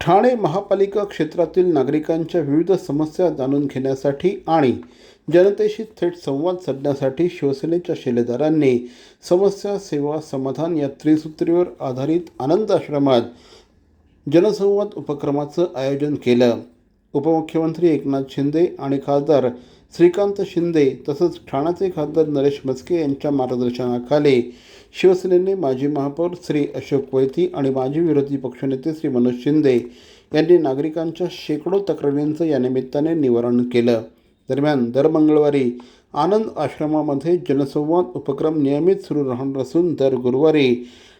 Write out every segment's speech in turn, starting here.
ठाणे महापालिका क्षेत्रातील नागरिकांच्या विविध समस्या जाणून घेण्यासाठी आणि जनतेशी थेट संवाद साधण्यासाठी शिवसेनेच्या शिलेदारांनी समस्या सेवा समाधान या त्रिसूत्रीवर आधारित आनंद आश्रमात जनसंवाद उपक्रमाचं आयोजन केलं. उपमुख्यमंत्री एकनाथ शिंदे आणि खासदार श्रीकांत शिंदे तसंच ठाण्याचे खासदार नरेश मस्के यांच्या मार्गदर्शनाखाली शिवसेनेने माजी महापौर श्री अशोक वैती आणि माजी विरोधी पक्षनेते श्री मनोज शिंदे यांनी नागरिकांच्या शेकडो तक्रारींचं या निमित्ताने निवारण केलं. दरम्यान दर मंगळवारी आनंद आश्रमामध्ये जनसंवाद उपक्रम नियमित सुरू राहणार असून दर गुरुवारी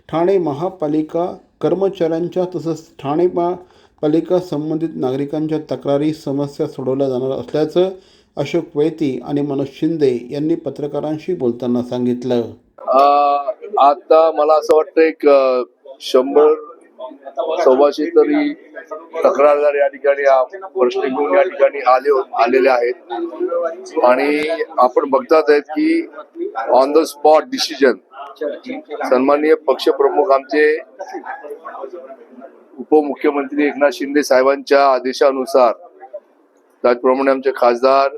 ठाणे महापालिका कर्मचाऱ्यांच्या तसंच ठाणे महापालिका संबंधित नागरिकांच्या तक्रारी समस्या सोडवल्या जाणार असल्याचं अशोक वैती आणि मनोज शिंदे यांनी पत्रकारांशी बोलताना सांगितलं. आता मला असं वाटतं एक शंभर सव्वाशे तरी तक्रारदार या ठिकाणी हा प्रश्न घेऊन या ठिकाणी आले आलेले आहेत. आणि आपण बघतात आहेत की ऑन द स्पॉट डिसिजन सन्माननीय पक्षप्रमुख आमचे उपमुख्यमंत्री एकनाथ शिंदे साहेबांच्या आदेशानुसार त्याचप्रमाणे आमचे खासदार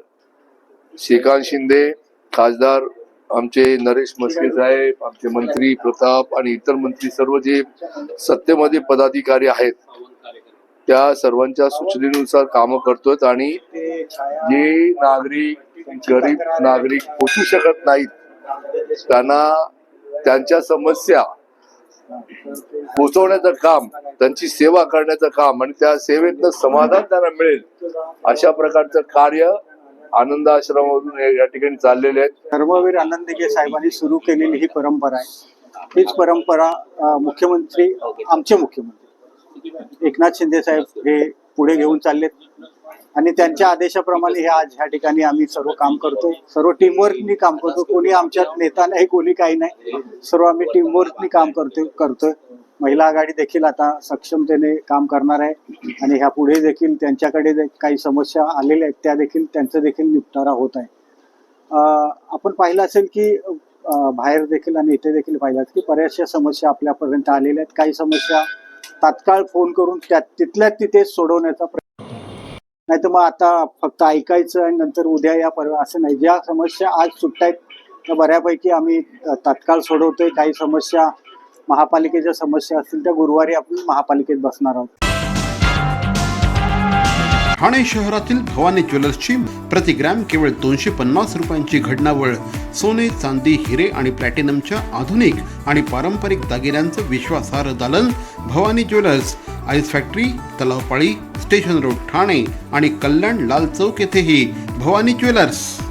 श्रीकांत शिंदे खासदार आमचे नरेश मस्के साहेब आमचे मंत्री प्रताप आणि इतर मंत्री सर्व जे सत्तेमध्ये पदाधिकारी आहेत त्या सर्वांच्या सूचनेनुसार कामं करतोय आणि जे नागरिक गरीब नागरिक पोचू शकत नाहीत त्यांना त्यांच्या समस्या पोचवण्याचं काम त्यांची सेवा करण्याचं काम आणि त्या सेवेतनं समाधान त्यांना मिळेल अशा प्रकारचं कार्य आनंद आश्रमामधून या ठिकाणी चाललेले आहेत. धर्मवीर आनंदगे साहेबांनी सुरू केलेली ही परंपरा आहे. हीच परंपरा मुख्यमंत्री आमचे मुख्यमंत्री एकनाथ शिंदे साहेब हे पुढे घेऊन चाललेत. आणि त्यांच्या आदेशाप्रमाणे हे आज ह्या ठिकाणी आम्ही सर्व काम करतो सर्व टीमवर्कनी काम करतो कोणी आमच्यात नेता नाही कोणी काही नाही. सर्व आम्ही टीमवर्कनी काम करतो करतोय. महिला आघाडी देखील आता सक्षमतेने काम करणार आहे. आणि ह्या पुढे देखील त्यांच्याकडे काही समस्या आलेल्या आहेत त्या देखील त्यांचं देखील निपटारा होत आहे. आपण पाहिलं असेल की बाहेर देखील आणि इथे देखील पाहिलं की बऱ्याचशा समस्या आपल्यापर्यंत आलेल्या आहेत. काही समस्या तात्काळ फोन करून त्या तिथल्या तिथे सोडवण्याचा प्रयत्न नाही तर मग आता फक्त ऐकायचं आणि नंतर उद्या या परवा असं नाही. ज्या समस्या आज सुटत आहेत त्या बऱ्यापैकी आम्ही तात्काळ सोडवतोय. काही समस्या महापालिकेच्या समस्या असतील त्या गुरुवारी आपण महापालिकेत बसणार आहोत. ठाणे शहरातील भवानी ज्वेलर्सची प्रति ग्रॅम केवळ दोनशे पन्नास रुपयांची घडणावळ सोने चांदी हिरे आणि प्लॅटिनमच्या आधुनिक आणि पारंपरिक दागिन्यांचं विश्वासार्ह दालन Bhavani jewellers ice factory Talavpali station road Thane आणि कल्याण लाल चौक येथेही भवानी ज्वेलर्स.